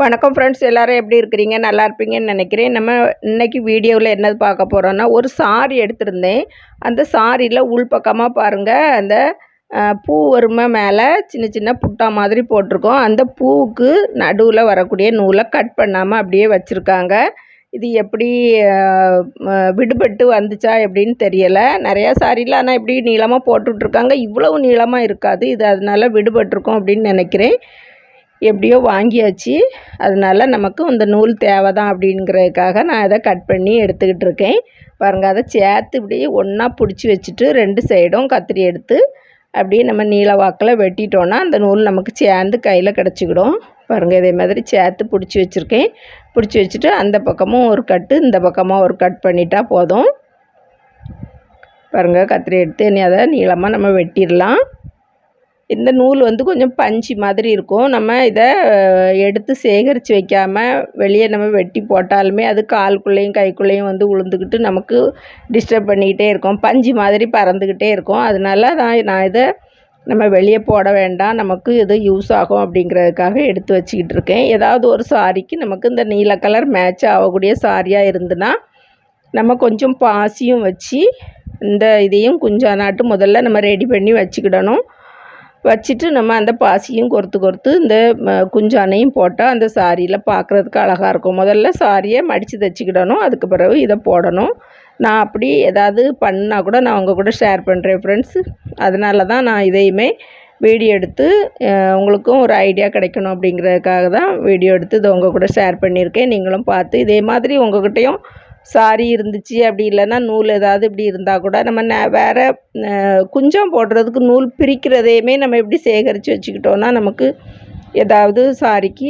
வணக்கம் ஃப்ரெண்ட்ஸ் எல்லோரும் எப்படி இருக்கிறீங்க? நல்லா இருப்பீங்கன்னு நினைக்கிறேன். நம்ம இன்னைக்கு வீடியோவில் என்னது பார்க்க போகிறோன்னா ஒரு சாரி எடுத்திருந்தேன். அந்த சாரியில் உள்பக்கமாக பாருங்கள் அந்த பூ வருமை மேலே சின்ன சின்ன புட்டா மாதிரி போட்டிருக்கோம். அந்த பூவுக்கு நடுவில் வரக்கூடிய நூலை கட் பண்ணாமல் அப்படியே வச்சுருக்காங்க. இது எப்படி விடுபட்டு வந்துச்சா எப்படின்னு தெரியலை. நிறையா சாரியில் ஆனால் இப்படி நீளமாக போட்டுட்ருக்காங்க. இவ்வளவு நீளமாக இருக்காது. இது அதனால் விடுபட்டிருக்கோம் அப்படின்னு நினைக்கிறேன். எப்படியோ வாங்கியாச்சு. அதனால நமக்கு இந்த நூல் தேவை தான் அப்படிங்கிறதுக்காக நான் அதை கட் பண்ணி எடுத்துக்கிட்டு இருக்கேன். பாருங்கள் அதை சேர்த்து இப்படியே ஒன்றா பிடிச்சி வச்சுட்டு ரெண்டு சைடும் கத்திரி எடுத்து அப்படியே நம்ம நீல வாக்கில் வெட்டிட்டோன்னா அந்த நூல் நமக்கு சேர்ந்து கையில் கிடச்சிக்கிடும். பாருங்கள் இதே மாதிரி சேர்த்து பிடிச்சி வச்சுருக்கேன். பிடிச்சி வச்சுட்டு அந்த பக்கமும் ஒரு கட்டு இந்த பக்கமாக ஒரு கட் பண்ணிட்டா போதும். பாருங்கள் கத்திரி எடுத்து இனி அதை நீளமாக நம்ம வெட்டிடலாம். இந்த நூல் வந்து கொஞ்சம் பஞ்சு மாதிரி இருக்கும். நம்ம இதை எடுத்து சேகரித்து வைக்காமல் வெளியே நம்ம வெட்டி போட்டாலுமே அது கால்குள்ளேயும் கைக்குள்ளேயும் வந்து உளுந்துக்கிட்டு நமக்கு டிஸ்டர்ப் பண்ணிக்கிட்டே இருக்கும். பஞ்சு மாதிரி பறந்துக்கிட்டே இருக்கும். அதனால தான் நான் இதை நம்ம வெளியே போட வேண்டாம். நமக்கு இது யூஸ் ஆகும் அப்படிங்கிறதுக்காக எடுத்து வச்சுக்கிட்டு இருக்கேன். ஏதாவது ஒரு சாரிக்கு நமக்கு இந்த நீல கலர் மேட்ச் ஆகக்கூடிய சாரியாக இருந்துன்னா நம்ம கொஞ்சம் பாசியும் வச்சு இந்த இதையும் குஞ்சானாட்டு முதல்ல நம்ம ரெடி பண்ணி வச்சுக்கிடணும். வச்சுட்டு நம்ம அந்த பாசியும் கொறுத்து கொறுத்து இந்த குஞ்சானையும் போட்டால் அந்த சாரியில் பார்க்குறதுக்கு அழகாக இருக்கும். முதல்ல சாரியை மடித்து தைச்சிக்கிடணும். அதுக்கு பிறகு இதை போடணும். நான் அப்படி ஏதாவது பண்ணால் கூட நான் உங்கள் கூட ஷேர் பண்ணுறேன் ஃப்ரெண்ட்ஸ் அதனால தான் நான் இதையுமே வீடியோ எடுத்து உங்களுக்கும் ஒரு ஐடியா கிடைக்கணும் அப்படிங்கிறதுக்காக தான் வீடியோ எடுத்து இதை உங்கள் கூட ஷேர் பண்ணியிருக்கேன். நீங்களும் பார்த்து இதே மாதிரி உங்கள்கிட்டையும் சாரி இருந்துச்சு அப்படி இல்லைன்னா நூல் ஏதாவது இப்படி இருந்தால் கூட நம்ம ந வேறு குஞ்சம் போடுறதுக்கு நூல் பிரிக்கிறதையுமே நம்ம எப்படி சேகரித்து வச்சுக்கிட்டோன்னா நமக்கு ஏதாவது சாரிக்கு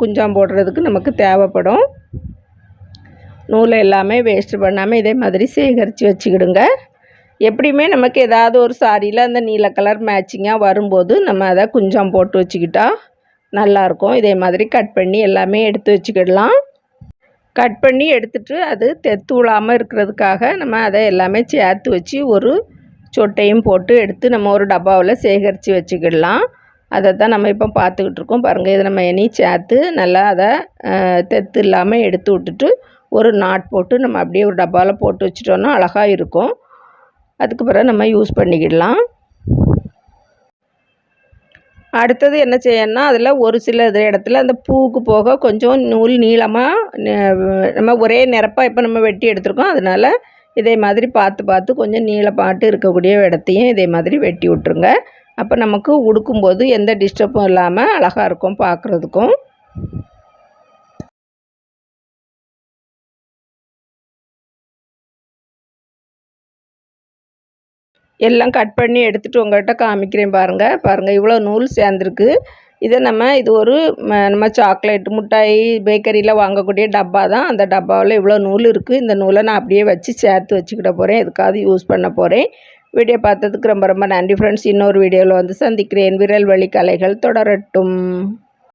குஞ்சம் போடுறதுக்கு நமக்கு தேவைப்படும். நூலை எல்லாமே வேஸ்ட் பண்ணாமல் இதே மாதிரி சேகரித்து வச்சுக்கிடுங்க. எப்படியுமே நமக்கு ஏதாவது ஒரு சாரியில் அந்த நீல கலர் மேட்சிங்காக வரும்போது நம்ம அதை குஞ்சம் போட்டு வச்சுக்கிட்டா நல்லாயிருக்கும் இதே மாதிரி கட் பண்ணி எல்லாமே எடுத்து வச்சுக்கிடலாம். கட் பண்ணி எடுத்துட்டு அது தெத்து விழாமல் இருக்கிறதுக்காக நம்ம அதை எல்லாமே சேர்த்து வச்சு ஒரு சொட்டையும் போட்டு எடுத்து நம்ம ஒரு டப்பாவில் சேகரித்து வச்சுக்கிடலாம். அதை தான் நம்ம இப்போ பார்த்துக்கிட்டு இருக்கோம். பாருங்கள் இதை நம்ம இனி சேர்த்து நல்லா அதை தெத்து இல்லாமல் எடுத்து விட்டுட்டு ஒரு நாட் போட்டு நம்ம அப்படியே ஒரு டப்பாவில் போட்டு வச்சுட்டோன்னா அழகாக இருக்கும். அதுக்கு பிறகு நம்ம யூஸ் பண்ணிக்கிடலாம். அடுத்தது என்ன செய்யணும்னா அதில் ஒரு சில இது இடத்துல அந்த பூவுக்கு போக கொஞ்சம் நூல் நீளமாக நம்ம ஒரே நிரப்பாக இப்போ நம்ம வெட்டி எடுத்திருக்கோம். அதனால் இதே மாதிரி பார்த்து பார்த்து கொஞ்சம் நீளப்பாட்டு இருக்கக்கூடிய இடத்தையும் இதே மாதிரி வெட்டி விட்ருங்க அப்போ நமக்கு உடுக்கும்போது எந்த டிஸ்டர்பும் இல்லாமல் அழகாக இருக்கும் பார்க்குறதுக்கும். எல்லாம் கட் பண்ணி எடுத்துகிட்டு உங்கள்கிட்ட காமிக்கிறேன் பாருங்கள் பாருங்கள் இவ்வளோ நூல் சேர்ந்துருக்கு. இதை நம்ம இது ஒரு நம்ம சாக்லேட் மிட்டாய் பேக்கரியில் வாங்கக்கூடிய டப்பா தான். அந்த டப்பாவில் இவ்வளோ நூல் இருக்குது இந்த நூலை நான் அப்படியே வச்சு சேர்த்து வச்சுக்கிட போகிறேன் எதுக்காவது யூஸ் பண்ண போகிறேன் வீடியோ பார்த்ததுக்கு ரொம்ப ரொம்ப நன்றி ஃப்ரெண்ட்ஸ் இன்னொரு வீடியோவில் வந்து சந்திக்கிறேன். விரல் வழி கலைகள் தொடரட்டும்.